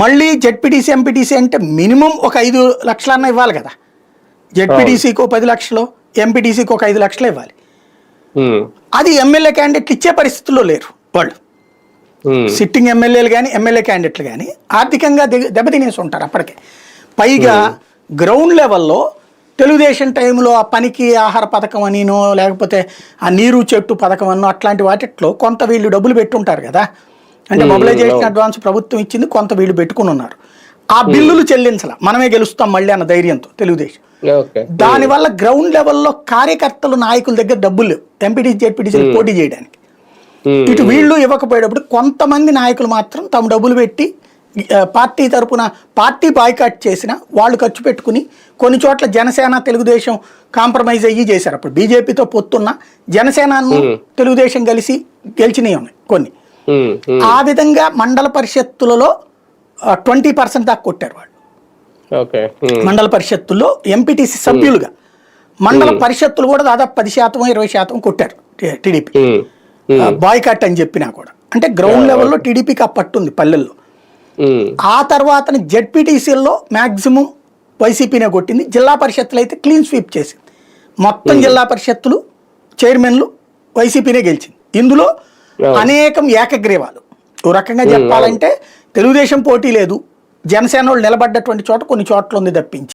మళ్ళీ ZPTC MPTC అంటే minimum ఒక ఐదు లక్షలన్నా ఇవ్వాలి కదా. జెడ్పీటీసీకి పది లక్షలు ఎంపీటీసీకి ఒక ఐదు లక్షలు ఇవ్వాలి. అది ఎమ్మెల్యే క్యాండిడేట్లు ఇచ్చే పరిస్థితుల్లో లేరు వాళ్ళు. సిట్టింగ్ ఎమ్మెల్యేలు కానీ ఎమ్మెల్యే క్యాండిడేట్లు కానీ ఆర్థికంగా దెబ్బతినేసి ఉంటారు అప్పటికే. పైగా గ్రౌండ్ లెవెల్లో తెలుగుదేశం టైంలో ఆ పనికి ఆహార పథకం అనినో లేకపోతే ఆ నీరు చెట్టు పథకం అనో అట్లాంటి వాటిట్లో కొంత వీళ్ళు డబ్బులు పెట్టుంటారు కదా. అంటే మొబిలైజేషన్ అడ్వాన్స్ ప్రభుత్వం ఇచ్చింది కొంత వీళ్ళు పెట్టుకుని ఉన్నారు. ఆ బిల్లులు చెల్లించాల. మనమే గెలుస్తాం మళ్ళీ అన్న ధైర్యంతో తెలుగుదేశం. ఓకే. దానివల్ల గ్రౌండ్ లెవెల్లో కార్యకర్తలు నాయకుల దగ్గర డబ్బులు లేవు. ఎంపీటీసీ జెడ్పీటీసీ పోటీ చేయడానికి. ఇటు వీళ్ళు ఇవ్వకపోయేటప్పుడు కొంతమంది నాయకులు మాత్రం తమ డబ్బులు పెట్టి పార్టీ తరపున పార్టీ బాయ్కాట్ చేసిన వాళ్ళు ఖర్చు పెట్టుకుని కొన్ని చోట్ల జనసేన తెలుగుదేశం కాంప్రమైజ్ అయ్యి చేశారు. అప్పుడు బీజేపీతో పొత్తున్న జనసేనను తెలుగుదేశం కలిసి గెలిచినవి ఉన్నాయి కొన్ని. ఆ విధంగా మండల పరిషత్తులలో ట్వంటీ పర్సెంట్ దాకా కొట్టారు వాళ్ళు. మండల పరిషత్తుల్లో ఎంపీటీసీ సభ్యులుగా. మండల పరిషత్తులు కూడా దాదాపు పది శాతం ఇరవై శాతం కొట్టారు టీడీపీ. బాయ్కాట్ అని చెప్పినా కూడా. అంటే గ్రౌండ్ లెవెల్లో టీడీపీకి ఆ పట్టుంది పల్లెల్లో. ఆ తర్వాత జెడ్పీటీసీల్లో మ్యాక్సిమం వైసీపీనే కొట్టింది. జిల్లా పరిషత్తులు అయితే క్లీన్ స్వీప్ చేసింది. మొత్తం జిల్లా పరిషత్తులు చైర్మన్లు వైసీపీనే గెలిచింది. ఇందులో. అనేకం ఏకగ్రీవాలు. ఓ రకంగా చెప్పాలంటే తెలుగుదేశం పోటీ లేదు. జనసేన వాళ్ళు నిలబడ్డటువంటి చోట కొన్ని చోట్ల ఉంది తప్పించి.